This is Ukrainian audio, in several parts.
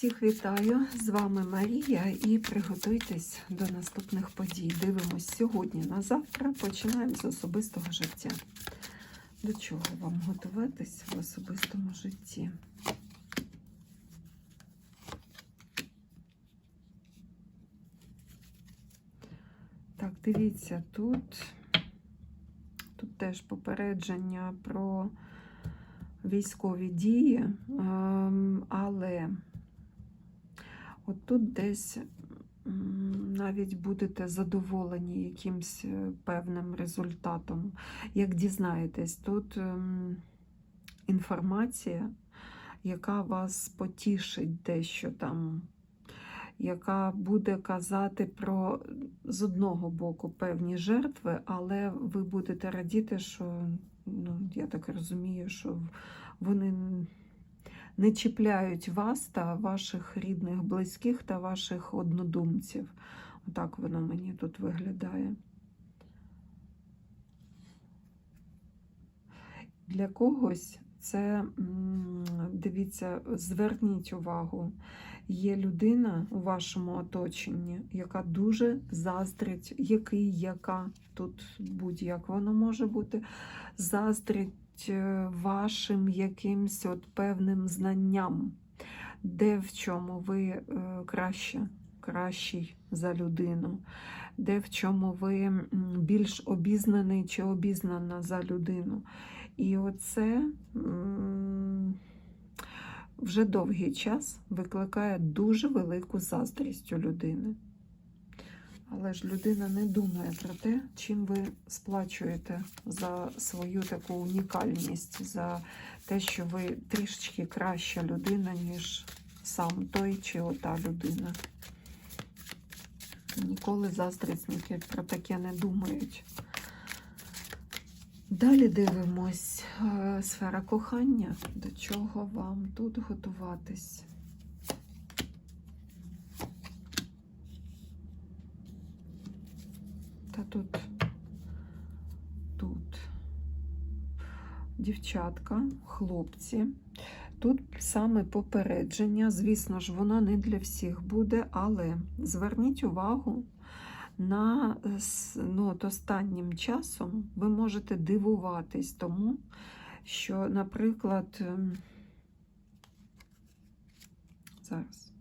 Всіх вітаю! З вами Марія і приготуйтесь до наступних подій. Дивимось сьогодні на завтра. Починаємо з особистого життя. До чого вам готуватись в особистому житті? Так, дивіться, тут, тут теж попередження про військові дії, ем, але тут десь навіть будете задоволені якимсь е, певним результатом. Як дізнаєтесь, тут ем, інформація, яка вас потішить дещо там, яка буде казати про з одного боку певні жертви, але ви будете радіти, що ну, я так розумію, що вони не чіпляють вас та ваших рідних, близьких та ваших однодумців. Отак воно мені тут виглядає. Для когось це, дивіться, зверніть увагу, є людина у вашому оточенні, яка дуже заздрить, який, яка, тут будь-як воно може бути, заздрить вашим якимсь от певним знанням, де в чому ви е, краще, кращий за людину, де в чому ви більш обізнаний чи обізнана за людину. І оце вже довгий час викликає дуже велику заздрість у людини. Але ж людина не думає про те, чим ви сплачуєте за свою таку унікальність, за те, що ви трішечки краща людина, ніж сам той чи ота людина. Ніколи заздрісники про таке не думають. Далі дивимось е, сфера кохання. До чого вам тут готуватись? Та тут, тут дівчатка, хлопці. Тут саме попередження, звісно ж, воно не для всіх буде, але зверніть увагу на ну, от останнім часом ви можете дивуватись тому, що, наприклад, ем, зараз.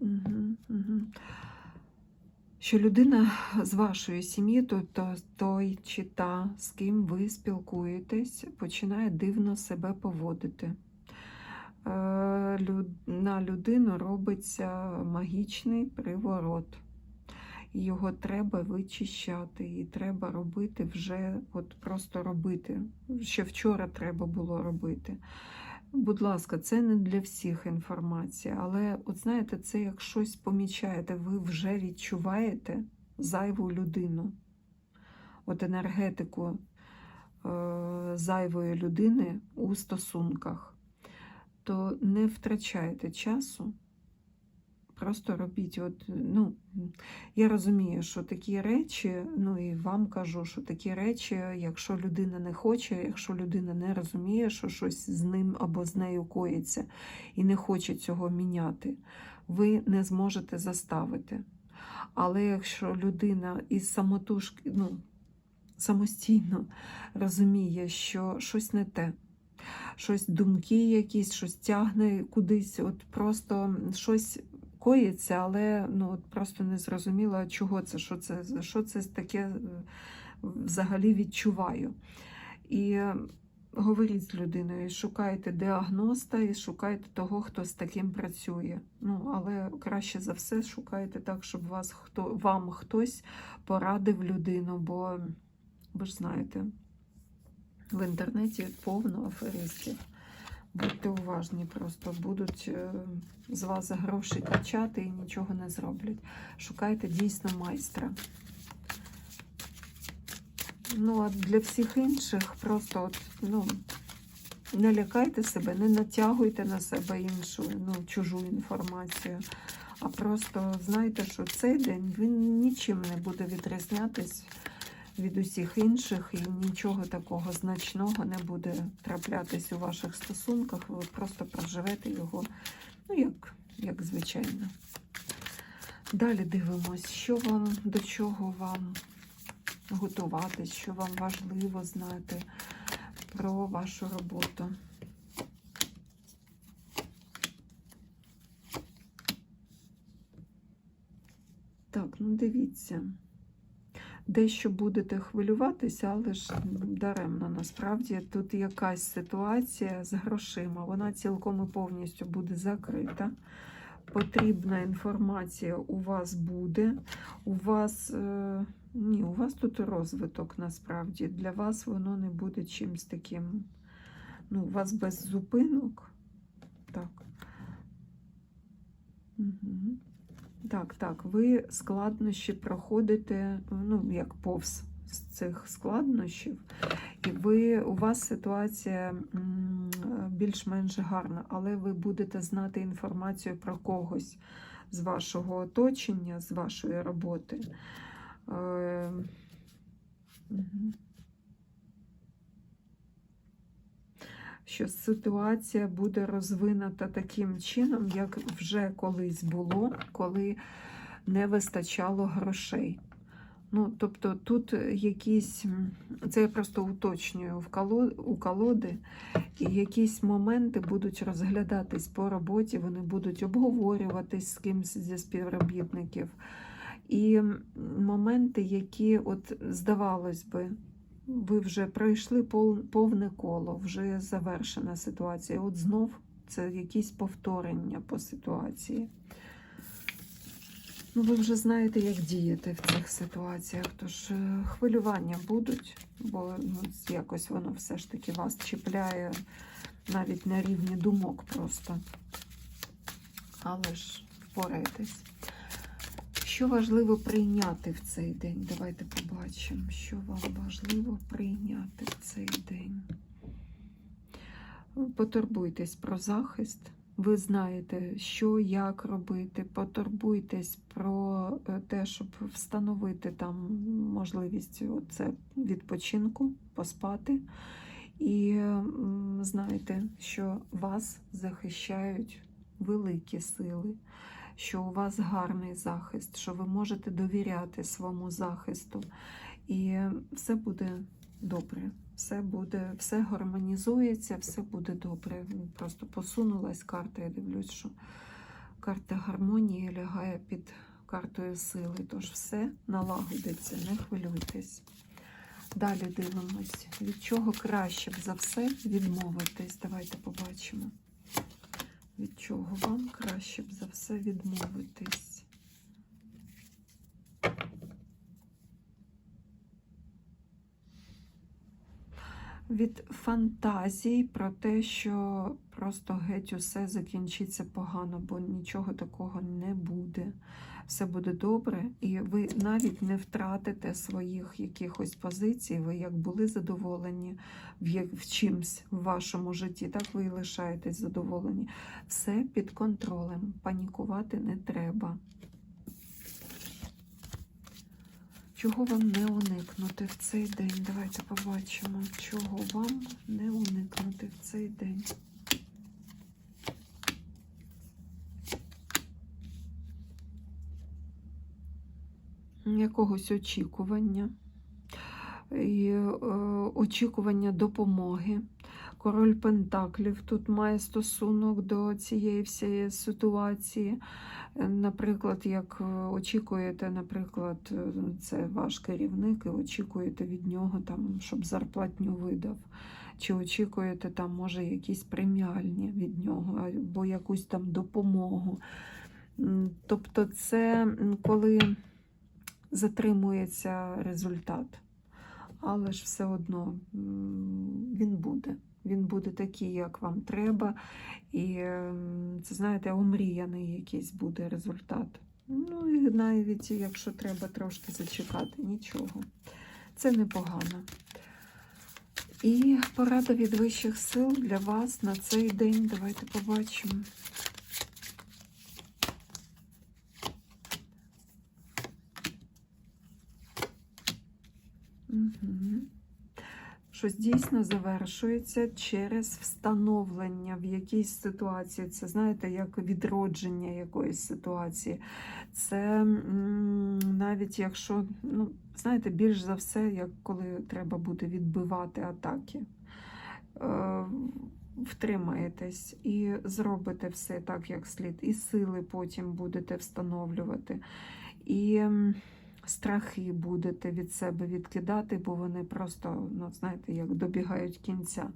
Угу, угу. Що людина з вашої сім'ї, то, то той чи та, з ким ви спілкуєтесь, починає дивно себе поводити. Е, На людину робиться магічний приворот. Його треба вичищати, і треба робити вже, от просто робити. Ще вчора треба було робити. Будь ласка, це не для всіх інформація, але от знаєте, це як щось помічаєте, ви вже відчуваєте зайву людину. От енергетику е, зайвої людини у стосунках, то не втрачайте часу. Просто робіть, от, ну, я розумію, що такі речі, ну і вам кажу, що такі речі, якщо людина не хоче, якщо людина не розуміє, що щось з ним або з нею коїться, і не хоче цього міняти, ви не зможете заставити. Але якщо людина із самотужки, ну, самостійно розуміє, що щось не те, щось думки якісь, щось тягне кудись, от просто щось коїться, але ну, просто не зрозуміла, чого це, що це, що це таке е, взагалі відчуваю. І е, говоріть з людиною, шукайте діагноста і шукайте того, хто з таким працює. Ну, але краще за все шукайте так, щоб вас хто, вам хтось порадив людину, бо ви ж знаєте, в інтернеті повно аферистів. Будьте уважні, просто будуть е, з вас гроші качати і нічого не зроблять. Шукайте дійсно майстра. Ну, а для всіх інших просто от, ну, не лякайте себе, не натягуйте на себе іншу, ну, чужу інформацію. А просто знайте, що цей день він нічим не буде відрізнятись від усіх інших, і нічого такого значного не буде траплятись у ваших стосунках. Ви просто проживете його, ну, як, як звичайно. Далі дивимось, що вам, до чого вам готуватись, що вам важливо знати про вашу роботу. Так, ну дивіться. Дещо будете хвилюватися, але ж даремно насправді тут якась ситуація з грошима. Вона цілком і повністю буде закрита. Потрібна інформація у вас буде. У вас е, ні, у вас тут розвиток насправді. Для вас воно не буде чимось таким. Ну, у вас без зупинок. Так. Угу. Так, так, ви складнощі проходите, ну, як повз з цих складнощів, і ви, у вас ситуація більш-менш гарна, але ви будете знати інформацію про когось з вашого оточення, з вашої роботи. Е, що ситуація буде розвинута таким чином, як вже колись було, коли не вистачало грошей. Ну, тобто тут якісь, це я просто уточнюю у колоди, і якісь моменти будуть розглядатись по роботі, вони будуть обговорюватись з кимось зі співробітників. І моменти, які, от, здавалось би, ви вже пройшли повне коло, вже завершена ситуація. От знов це якісь повторення по ситуації. Ну, ви вже знаєте, як діяти в цих ситуаціях. Тож е, хвилювання будуть, бо ну, якось воно все ж таки вас чіпляє навіть на рівні думок просто. Але ж впораєтесь. Що важливо прийняти в цей день? Давайте побачимо, що вам важливо прийняти в цей день. Потурбуйтесь про захист. Ви знаєте, що, як робити. Потурбуйтесь про е, те, щоб встановити там можливість оце відпочинку, поспати. І знаєте, що вас захищають великі сили що у вас гарний захист, що ви можете довіряти своєму захисту, і все буде добре. Все буде, все гармонізується, все буде добре. Просто посунулась карта. Я дивлюсь, що карта гармонії лягає під картою сили. Тож все налагодиться, не хвилюйтесь. Далі дивимось, від чого краще б за все відмовитись. Давайте побачимо. Від чого вам краще б за все відмовитись? Від фантазій про те, що просто геть усе закінчиться погано, бо нічого такого не буде. Все буде добре, і ви навіть не втратите своїх якихось позицій. Ви як були задоволені в, як- в чимсь в вашому житті, так ви і лишаєтесь задоволені. Все під контролем. Панікувати не треба. Чого вам не уникнути в цей день? Давайте побачимо, чого вам не уникнути в цей день. Якогось очікування. І, е, очікування допомоги. Король Пентаклів тут має стосунок до цієї всієї ситуації. Е, Наприклад, як е, очікуєте, наприклад, це ваш керівник, і очікуєте від нього, там, щоб зарплатню видав. Чи очікуєте там, може, якісь преміальні від нього, або якусь там допомогу. Тобто, це коли затримується результат. Але ж все одно він буде. Він буде такий, як вам треба. І це, знаєте, омріяний якийсь буде результат. Ну і навіть якщо треба трошки зачекати, нічого. Це непогано. І порада від вищих сил для вас на цей день. Давайте побачимо. Угу. Щось дійсно завершується через встановлення в якійсь ситуації. Це знаєте, як відродження якоїсь ситуації. Це навіть якщо, ну, знаєте, більш за все, як коли треба буде відбивати атаки. Е, Втримаєтесь і зробите все так, як слід, і сили потім будете встановлювати. І страхи будете від себе відкидати, бо вони просто, ну, знаєте, як добігають кінця.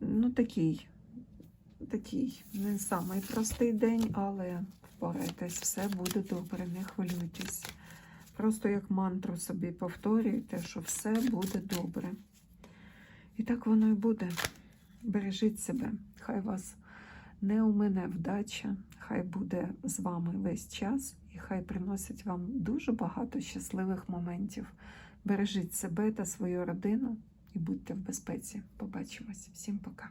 Ну, такий, такий, не самий простий день, але впорайтесь, все буде добре, не хвилюйтесь. Просто як мантру собі повторюйте, що все буде добре. І так воно і буде. Бережіть себе, хай вас не у мене вдача, хай буде з вами весь час і хай приносить вам дуже багато щасливих моментів. Бережіть себе та свою родину і будьте в безпеці. Побачимось. Всім пока.